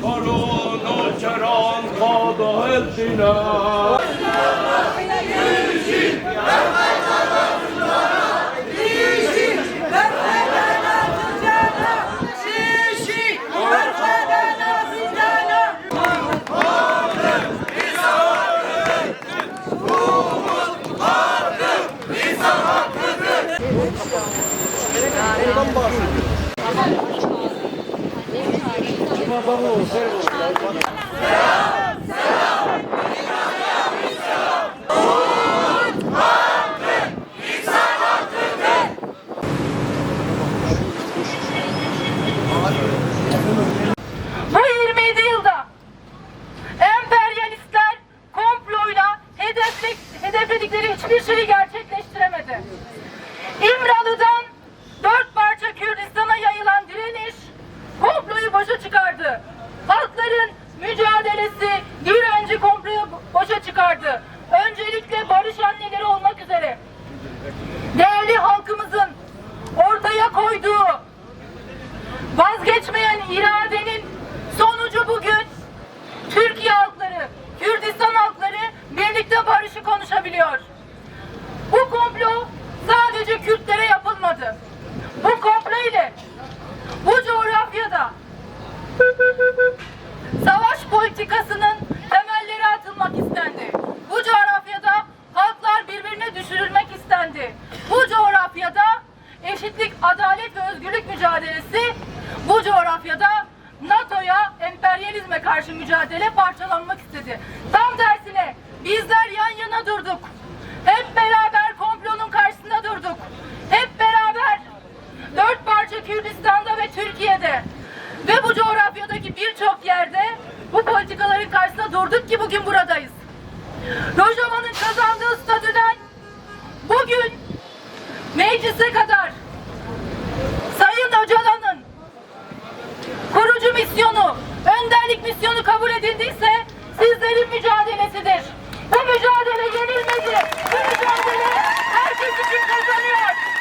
Corona, Ceron, Codo, Eltina. Bu 27 yılda emperyalistler komployla hedefle, hedefledikleri hiçbir şeyi gerçekleştiremedi. Vazgeçmeyen iradenin karşı mücadele parçalanmak istedi. Tam tersine bizler yan yana durduk. Hep beraber komplonun karşısında durduk. Hep beraber dört parça Kürdistan'da ve Türkiye'de ve bu coğrafyadaki birçok yerde bu politikaların karşısında durduk ki bugün buradayız. Rojava'nın kazandığı statüden bugün meclise kadar Sayın Öcalan'ın kurucu misyonu, misyonu kabul edildiyse